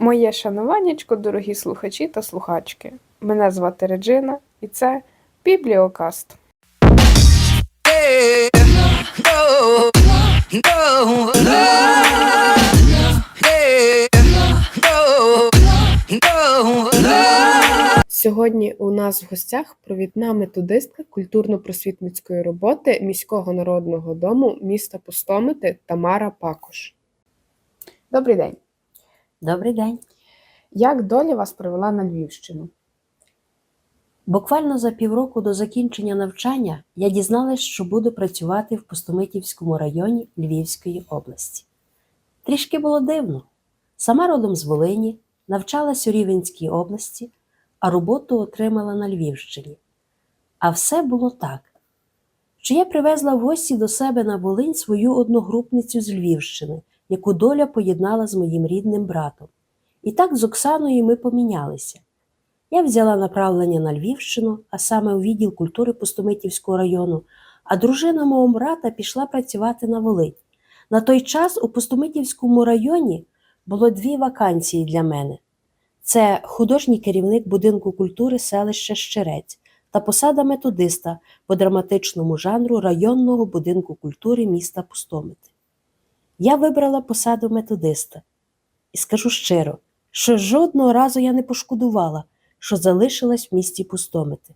Моє шануваннячко, дорогі слухачі та слухачки. Мене звати Реджина, і це Бібліокаст. Сьогодні у нас в гостях провідна методистка культурно-просвітницької роботи міського народного дому міста Пустомити Тамара Пакош. Добрий день. Добрий день. Як доля вас привела на Львівщину? Буквально за півроку до закінчення навчання я дізналась, що буду працювати в Пустомитівському районі Львівської області. Трішки було дивно. Сама родом з Волині, навчалась у Рівенській області, а роботу отримала на Львівщині. А все було так, що я привезла в гості до себе на Волинь свою одногрупницю з Львівщини, яку доля поєднала з моїм рідним братом. І так з Оксаною ми помінялися. Я взяла направлення на Львівщину, а саме у відділ культури Пустомитівського району, а дружина мого брата пішла працювати на Волинь. На той час у Пустомитівському районі було дві вакансії для мене: це художній керівник будинку культури селища Щерець та посада методиста по драматичному жанру районного будинку культури міста Пустомити. Я вибрала посаду методиста і скажу щиро, що жодного разу я не пошкодувала що залишилась в місті Пустомити.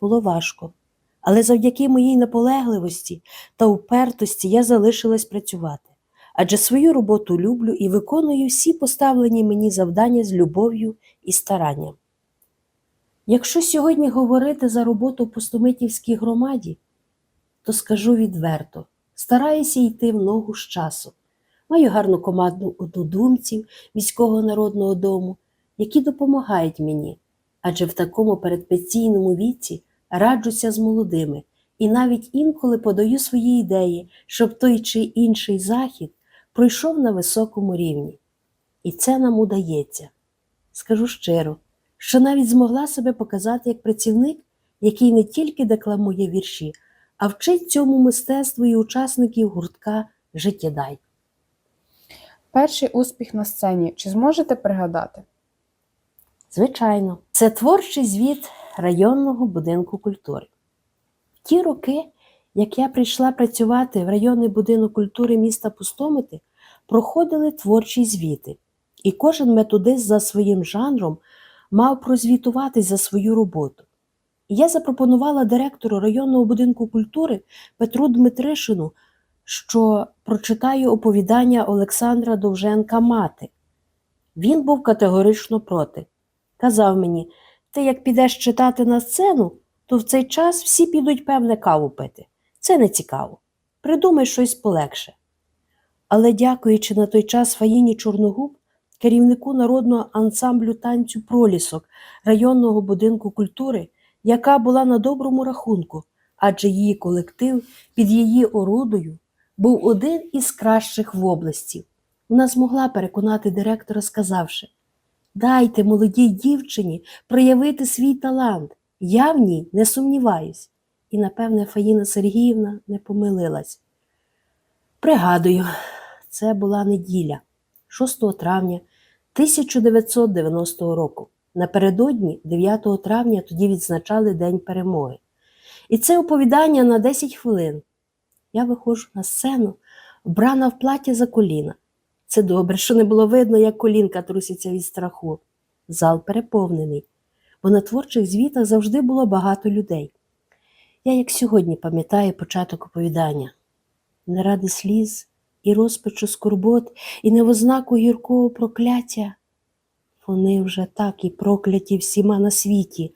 Було важко, але завдяки моїй наполегливості та упертості я залишилась працювати, адже свою роботу люблю і виконую всі поставлені мені завдання з любов'ю і старанням. Якщо сьогодні говорити за роботу в Пустомитівській громаді, то скажу відверто, стараюся йти в ногу з часу. Маю гарну команду однодумців міського народного дому, які допомагають мені, адже в такому передпенсійному віці раджуся з молодими і навіть інколи подаю свої ідеї, щоб той чи інший захід пройшов на високому рівні. І це нам удається. Скажу щиро, що навіть змогла себе показати як працівник, який не тільки декламує вірші, а вчить цьому мистецтву і учасників гуртка життєдай. Перший успіх на сцені. Чи зможете пригадати? Звичайно, це творчий звіт районного будинку культури. В ті роки, як я прийшла працювати в районний будинок культури міста Пустомити, проходили творчі звіти, і кожен методист за своїм жанром мав прозвітуватись за свою роботу. І я запропонувала директору районного будинку культури Петру Дмитришину, що прочитаю оповідання Олександра Довженка Мати. Він був категорично проти. Казав мені, ти як підеш читати на сцену, то в цей час всі підуть, певне, каву пити. Це не цікаво. Придумай щось полегше. Але, дякуючи на той час Фаїні Чорногуб, керівнику народного ансамблю танцю Пролісок районного будинку культури, яка була на доброму рахунку, адже її колектив під її орудою був один із кращих в області. Вона змогла переконати директора, сказавши: Дайте молодій дівчині проявити свій талант. Я в ній не сумніваюсь. І, напевне, Фаїна Сергіївна не помилилась. Пригадую, це була неділя, 6 травня 1990 року. Напередодні, 9 травня, тоді відзначали День перемоги. І це оповідання на 10 хвилин. Я виходжу на сцену, вбрана в плаття за коліна. Це добре, що не було видно, як колінка труситься від страху. Зал переповнений, бо на творчих звітах завжди було багато людей. Я, як сьогодні, пам'ятаю початок оповідання. Не ради сліз і розпачу скорбот, і не в ознаку гіркого прокляття. Вони вже так і прокляті всіма на світі,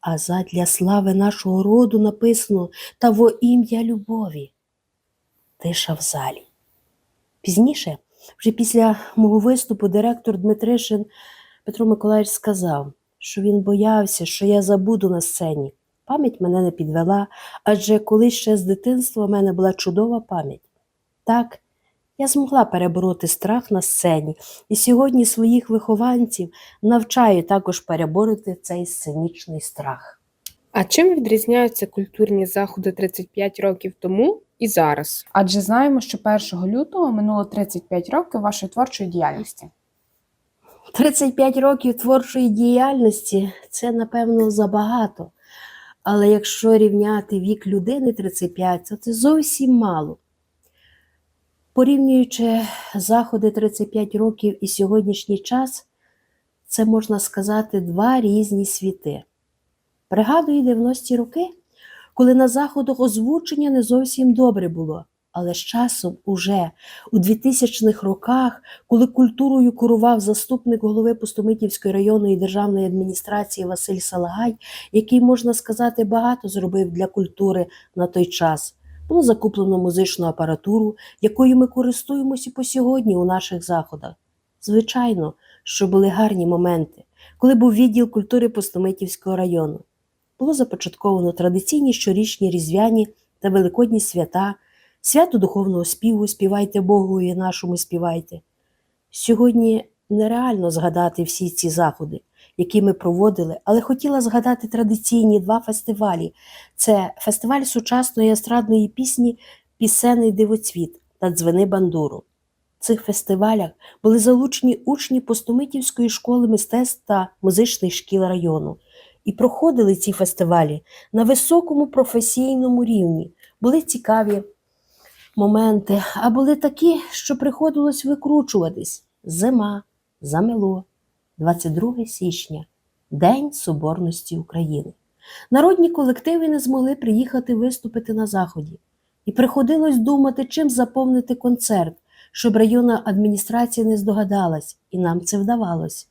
а задля слави нашого роду написано та во ім'я любові. Тиша в залі. Пізніше, вже після мого виступу, директор Дмитришин Петро Миколаївич сказав, що він боявся, що я забуду на сцені. Пам'ять мене не підвела, адже колись ще з дитинства в мене була чудова пам'ять. Так, я змогла перебороти страх на сцені, і сьогодні своїх вихованців навчаю також перебороти цей сценічний страх. А чим відрізняються культурні заходи 35 років тому і зараз? Адже знаємо, що 1 лютого минуло 35 років вашої творчої діяльності. 35 років творчої діяльності це, напевно, забагато. Але якщо рівняти вік людини 35, то це зовсім мало. Порівнюючи заходи 35 років і сьогоднішній час, це можна сказати два різні світи. Пригадую 90-ті роки, коли на заходах озвучення не зовсім добре було. Але з часом, уже у 2000-х роках, коли культурою керував заступник голови Пустомитівської районної державної адміністрації Василь Салагай, який, можна сказати, багато зробив для культури на той час. Було закуплено музичну апаратуру, якою ми користуємося по сьогодні у наших заходах. Звичайно, що були гарні моменти, коли був відділ культури Пустомитівського району. Було започатковано традиційні щорічні різдвяні та великодні свята, свято духовного співу Співайте Богу і нашому співайте. Сьогодні нереально згадати всі ці заходи, які ми проводили, але хотіла згадати традиційні два фестивалі: це фестиваль сучасної естрадної пісні Пісенний дивоцвіт та Дзвени Бандуру. В цих фестивалях були залучені учні Постомитівської школи мистецтв та музичних шкіл району. І проходили ці фестивалі на високому професійному рівні. Були цікаві моменти, а були такі, що приходилось викручуватись. Зима, замело, 22 січня, День Соборності України. Народні колективи не змогли приїхати виступити на заході, і приходилось думати, чим заповнити концерт, щоб районна адміністрація не здогадалась, і нам це вдавалось.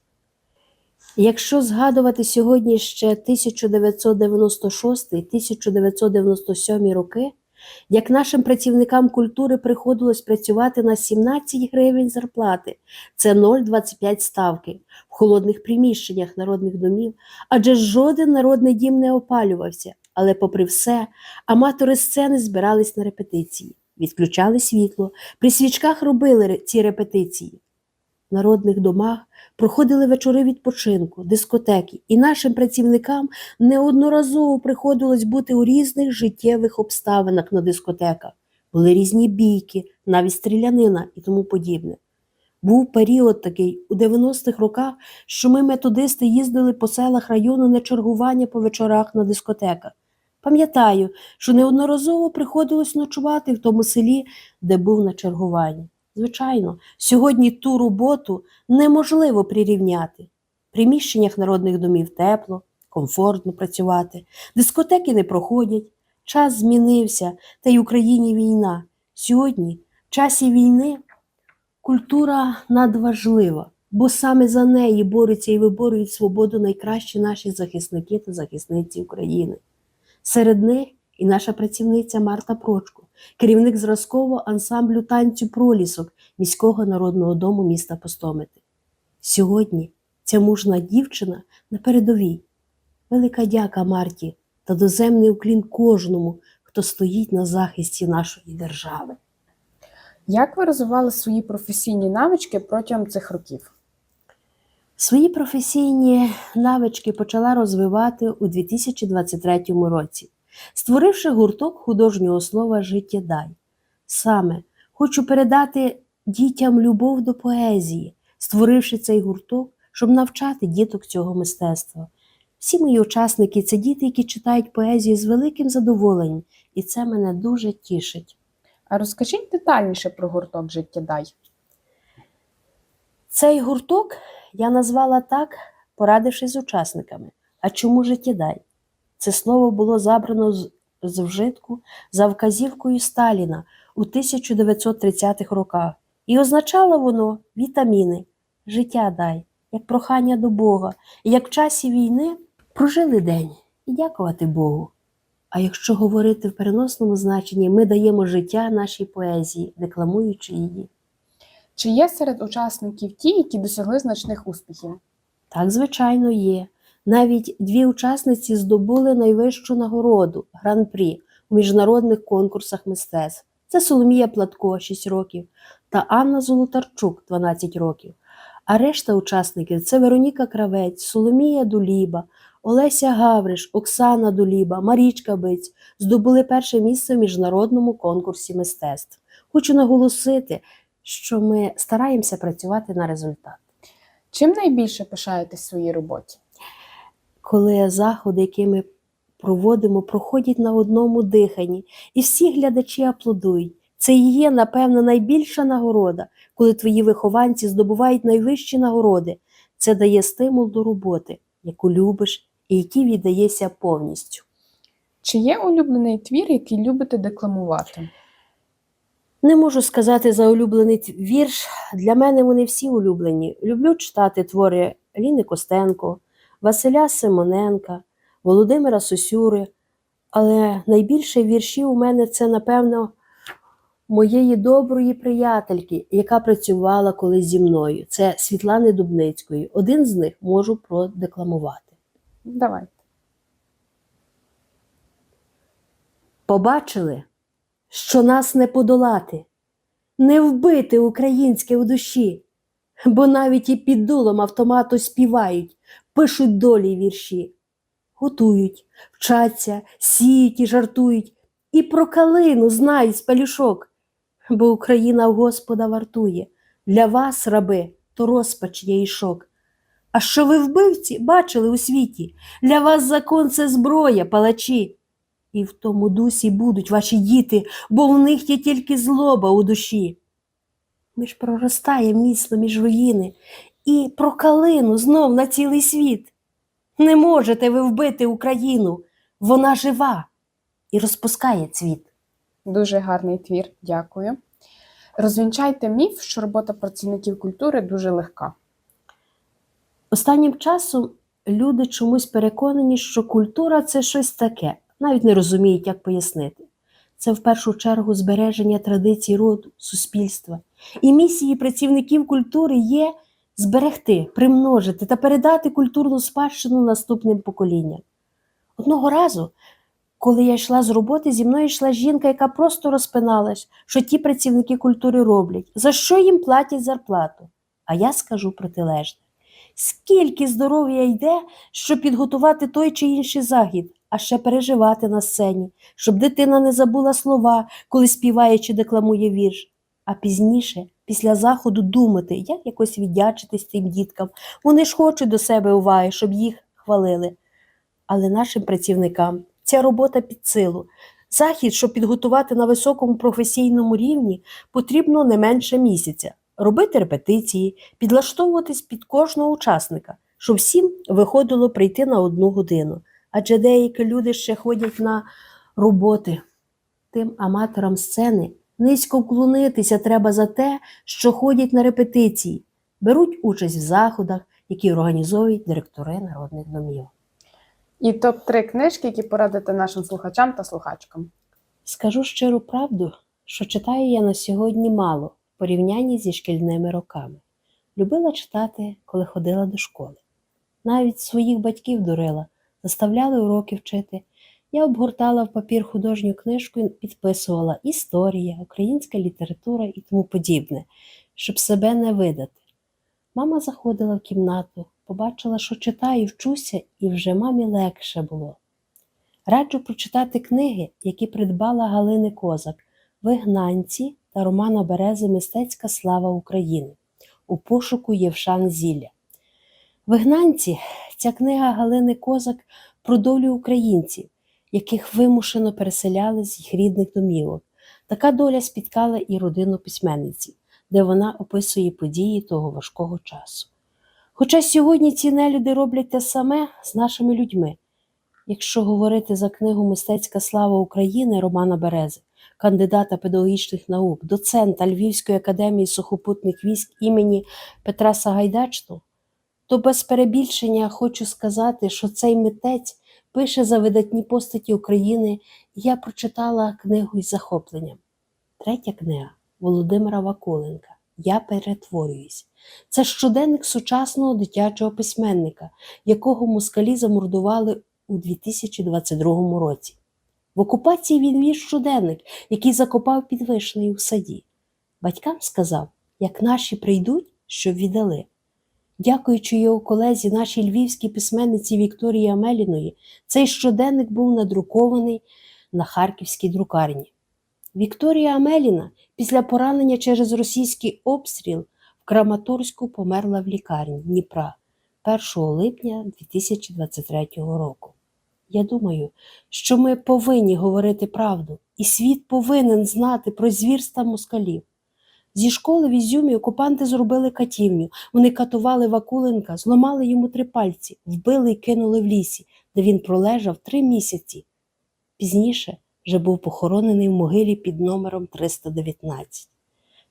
Якщо згадувати сьогодні ще 1996-1997 роки, як нашим працівникам культури приходилось працювати на 17 гривень зарплати, це 0,25 ставки в холодних приміщеннях народних домів, адже жоден народний дім не опалювався. Але, попри все, аматори сцени збирались на репетиції, відключали світло, при свічках робили ці репетиції. В народних домах проходили вечори відпочинку, дискотеки, і нашим працівникам неодноразово приходилось бути у різних життєвих обставинах на дискотеках. Були різні бійки, навіть стрілянина і тому подібне. Був період такий у 90-х роках, що ми, методисти, їздили по селах району на чергування по вечорах на дискотеках. Пам'ятаю, що неодноразово приходилось ночувати в тому селі, де був на чергуванні. Звичайно, сьогодні ту роботу неможливо прирівняти. В приміщеннях народних домів тепло, комфортно працювати, дискотеки не проходять, час змінився, та й в Україні війна. Сьогодні, в часі війни, культура надважлива, бо саме за неї борються і виборюють свободу найкращі наші захисники та захисниці України. Серед них і наша працівниця Марта Прочко, керівник зразкового ансамблю танцю пролісок міського народного дому міста Постомити. Сьогодні ця мужна дівчина на передовій. Велика дяка Марті та доземний уклін кожному, хто стоїть на захисті нашої держави. Як ви розвивали свої професійні навички протягом цих років? Свої професійні навички почала розвивати у 2023 році, створивши гурток художнього слова Життєдай. Саме хочу передати дітям любов до поезії, створивши цей гурток, щоб навчати діток цього мистецтва. Всі мої учасники це діти, які читають поезію з великим задоволенням, і це мене дуже тішить. А розкажіть детальніше про гурток Життєдай. Цей гурток я назвала так, порадившись з учасниками. А чому життєдай? Це слово було забрано з, з вжитку за вказівкою Сталіна у 1930-х роках, і означало воно вітаміни, життя дай, як прохання до Бога, і як в часі війни прожили день і дякувати Богу. А якщо говорити в переносному значенні, ми даємо життя нашій поезії, декламуючи її. Чи є серед учасників ті, які досягли значних успіхів? Так, звичайно, є. Навіть дві учасниці здобули найвищу нагороду гран-прі у міжнародних конкурсах мистецтв. Це Соломія Платко 6 років та Анна Золотарчук 12 років. А решта учасників це Вероніка Кравець, Соломія Дуліба, Олеся Гавриш, Оксана Дуліба, Марічка Биць здобули перше місце в міжнародному конкурсі мистецтв. Хочу наголосити, що ми стараємося працювати на результат. Чим найбільше пишаєтесь своїй роботі? Коли заходи, які ми проводимо, проходять на одному диханні, і всі глядачі аплодують. Це і є, напевно, найбільша нагорода, коли твої вихованці здобувають найвищі нагороди. Це дає стимул до роботи, яку любиш і якій віддаєшся повністю. Чи є улюблений твір, який любите декламувати? Не можу сказати за улюблений вірш. Для мене вони всі улюблені. Люблю читати твори Ліни Костенко, Василя Симоненка, Володимира Сосюри. Але найбільше віршів у мене це, напевно, моєї доброї приятельки, яка працювала колись зі мною. Це Світлани Дубницької. Один з них можу продекламувати. Давайте. Побачили, що нас не подолати, не вбити українське у душі, бо навіть і під дулом автомату співають, пишуть долі вірші, готують, вчаться, сіють і жартують, і про калину знають з пелюшок, бо Україна Господа вартує. Для вас, раби, то розпач є і шок. А що ви вбивці бачили у світі? Для вас закон це зброя, палачі. І в тому дусі будуть ваші діти, бо в них є тільки злоба у душі. Ми ж проростаємо міцно між руїни і про калину знов на цілий світ. Не можете ви вбити Україну, вона жива і розпускає цвіт. Дуже гарний твір, дякую. Розвінчайте міф, що робота працівників культури дуже легка. Останнім часом люди чомусь переконані, що культура це щось таке, навіть не розуміють, як пояснити. Це в першу чергу збереження традицій роду, суспільства. І місії працівників культури є зберегти, примножити та передати культурну спадщину наступним поколінням. Одного разу, коли я йшла з роботи, зі мною йшла жінка, яка просто розпиналась, що ті працівники культури роблять, за що їм платять зарплату. А я скажу протилежне. Скільки здоров'я йде, щоб підготувати той чи інший захід, а ще переживати на сцені, щоб дитина не забула слова, коли співає чи декламує вірш. А пізніше, після заходу, думати, як якось віддячитись тим діткам. Вони ж хочуть до себе уваги, щоб їх хвалили. Але нашим працівникам ця робота під силу. Захід, щоб підготувати на високому професійному рівні, потрібно не менше місяця. Робити репетиції, підлаштовуватись під кожного учасника, щоб всім виходило прийти на одну годину. Адже деякі люди ще ходять на роботи. Тим аматорам сцени низько вклонитися треба за те, що ходять на репетиції, беруть участь в заходах, які організовують директори народних домів. І топ-3 книжки, які порадите нашим слухачам та слухачкам. Скажу щиру правду, що читаю я на сьогодні мало в порівнянні зі шкільними роками. Любила читати, коли ходила до школи. Навіть своїх батьків дурила, заставляли уроки вчити. Я обгортала в папір художню книжку і підписувала історія, українська література і тому подібне, щоб себе не видати. Мама заходила в кімнату, побачила, що читаю, вчуся, і вже мамі легше було. Раджу прочитати книги, які придбала Галини Козак, Вигнанці та Романа Берези Мистецька слава України у пошуку Євшан Зілля. Вигнанці ця книга Галини Козак про долю українців, яких вимушено переселяли з їх рідних домівок. Така доля спіткала і родину письменниці, де вона описує події того важкого часу. Хоча сьогодні ці нелюди роблять те саме з нашими людьми. Якщо говорити за книгу Мистецька слава України Романа Берези, кандидата педагогічних наук, доцента Львівської академії сухопутних військ імені Петра Сагайдачного, то без перебільшення хочу сказати, що цей митець пише за видатні постаті України, я прочитала книгу із захопленням. Третя книга Володимира Вакуленка Я перетворююсь. Це щоденник сучасного дитячого письменника, якого москалі замордували у 2022 році. В окупації він вів щоденник, який закопав під вишнею в саді. Батькам сказав, як наші прийдуть, щоб віддали. Дякуючи його колезі, нашій львівській письменниці Вікторії Амеліної, цей щоденник був надрукований на харківській друкарні. Вікторія Амеліна після поранення через російський обстріл в Краматорську померла в лікарні Дніпра 1 липня 2023 року. Я думаю, що ми повинні говорити правду, і світ повинен знати про звірства москалів. Зі школи в Ізюмі окупанти зробили катівню. Вони катували Вакуленка, зламали йому три пальці, вбили і кинули в лісі, де він пролежав три місяці. Пізніше вже був похоронений в могилі під номером 319.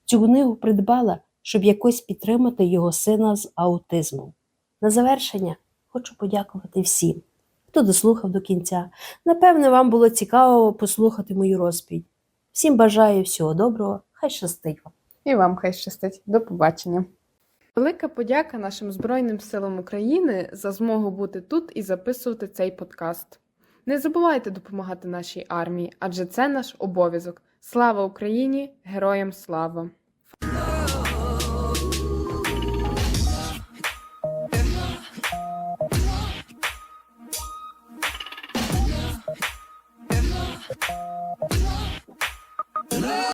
Цю книгу придбала, щоб якось підтримати його сина з аутизмом. На завершення хочу подякувати всім, хто дослухав до кінця. Напевне, вам було цікаво послухати мою розповідь. Всім бажаю всього доброго, хай щастить вам! І вам хай щастить. До побачення. Велика подяка нашим Збройним силам України за змогу бути тут і записувати цей подкаст. Не забувайте допомагати нашій армії, адже це наш обов'язок. Слава Україні! Героям слава!